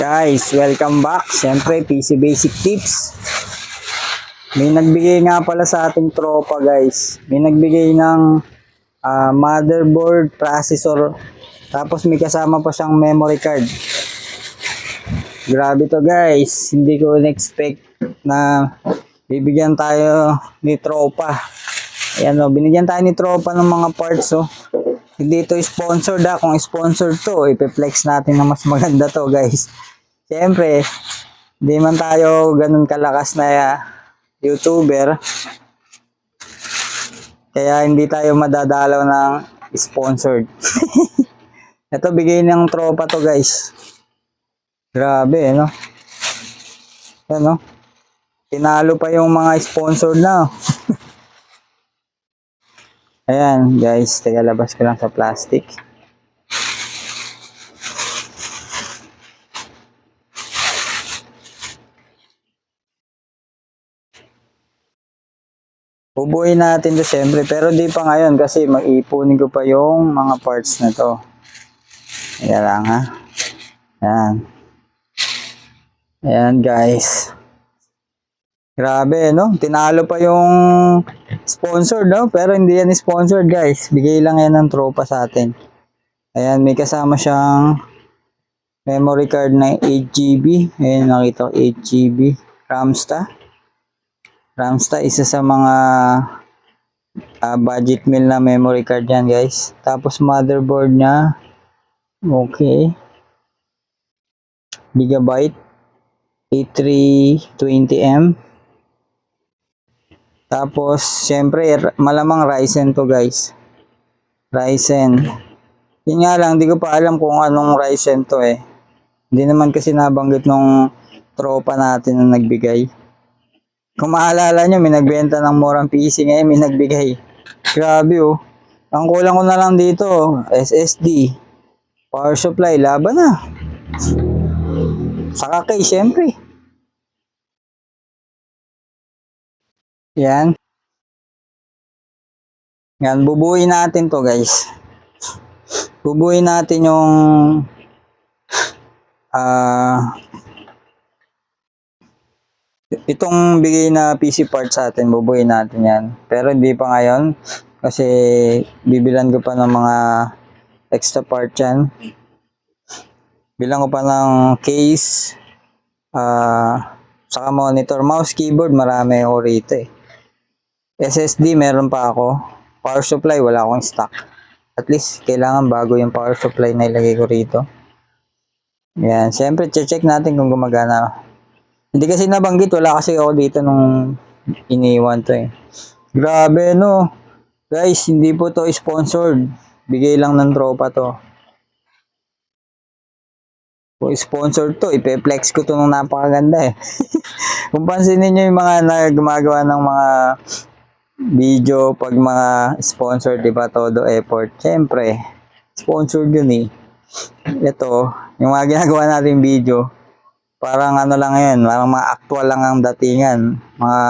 Guys, welcome back. Siyempre, PC Basic Tips. May nagbigay nga pala sa ating tropa, guys. May nagbigay ng ah, motherboard, processor, tapos may kasama pa siyang memory card. Grabe to, guys. Hindi ko in-expect na bibigyan tayo ni tropa. Ayan o, binigyan tayo ni tropa ng mga parts, oh. Hindi ito sponsored ah. Kung sponsored to, ipiflex natin na mas maganda to, guys. Siyempre, hindi man tayo ganun kalakas na ah, YouTuber. Kaya hindi tayo madadalaw ng sponsored. ito, bigay ng tropa to, guys. Grabe, no? Yan, no? Tinalo pa yung mga sponsored na. Ayan, guys. Teka, labas ko lang sa plastic. Bubuin natin to pero di pa ngayon kasi mag-ipunin ko pa yung mga parts na to. Ayan lang ha. Ayan. Ayan guys. Grabe, no? Tinalo pa yung sponsor, no? Pero hindi yan sponsored, guys. Bigay lang yan ng tropa sa atin. Ayan, may kasama siyang memory card na 8GB. Ayan, nakita ko 8GB. Ramsta. Ramsta, isa sa mga ah, budget meal na memory card yan, guys. Tapos motherboard niya. Okay. Gigabyte. A320M. Tapos, syempre, malamang Ryzen to guys. Ryzen. Yun nga lang, di ko pa alam kung anong Ryzen to eh. Hindi naman kasi nabanggit nung tropa natin na nagbigay. Kung maalala nyo, may nagbenta ng murang PC ngayon, may nagbigay. Grabe oh. Ang kulang ko na lang dito, SSD. Power supply, laban na. Saka kay, syempre. Yan. Yan, bubuin natin to guys. Bubuin natin yung ah itong bigay na PC part sa atin, bubuin natin yan. Pero hindi pa ngayon kasi bibilan ko pa ng mga extra part yan. Bilang ko pa ng case, ah saka monitor, mouse, keyboard, marami ako rito eh. SSD meron pa ako. Power supply wala akong stock. At least kailangan bago yung power supply na ilagay ko rito. Yan, siyempre check natin kung gumagana. Hindi kasi nabanggit, wala kasi ako dito nung iniwan to eh. Grabe no. Guys, hindi po to sponsored. Bigay lang ng tropa to. Kung sponsored to, ipe-flex ko to nung napakaganda eh. Kung pansinin nyo yung mga na gumagawa ng mga video pag mga sponsor, di ba, todo effort. Siyempre, sponsored yun eh. Ito, yung mga ginagawa natin video, parang ano lang yan, parang mga actual lang ang datingan. Mga,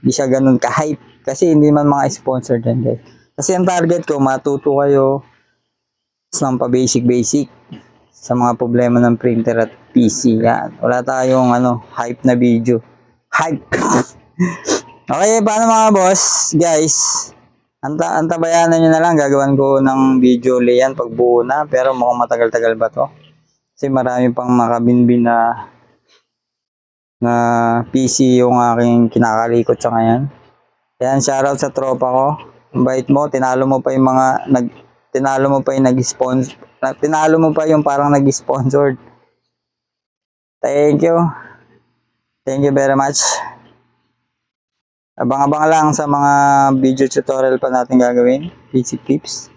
di siya ganun ka-hype. Kasi hindi man mga sponsor dyan, guys. Kasi ang target ko, matuto kayo ng pa-basic-basic sa mga problema ng printer at PC. Yan. Wala tayong ano, hype na video. Hype! okay, paano mga boss? Guys, anta antabayanan nyo na lang. Gagawan ko ng video ulit yan pag buo na. Pero mukhang matagal-tagal ba to? Kasi marami pang makabinbin na na PC yung aking kinakalikot sa ngayon. Yan, shoutout sa tropa ko. Ang bait mo, tinalo mo pa yung mga nag tinalo mo pa yung nag-sponsor tinalo mo pa yung parang nag-sponsored. Thank you. Thank you very much. Abang-abang lang sa mga video tutorial pa natin gagawin. Basic tips.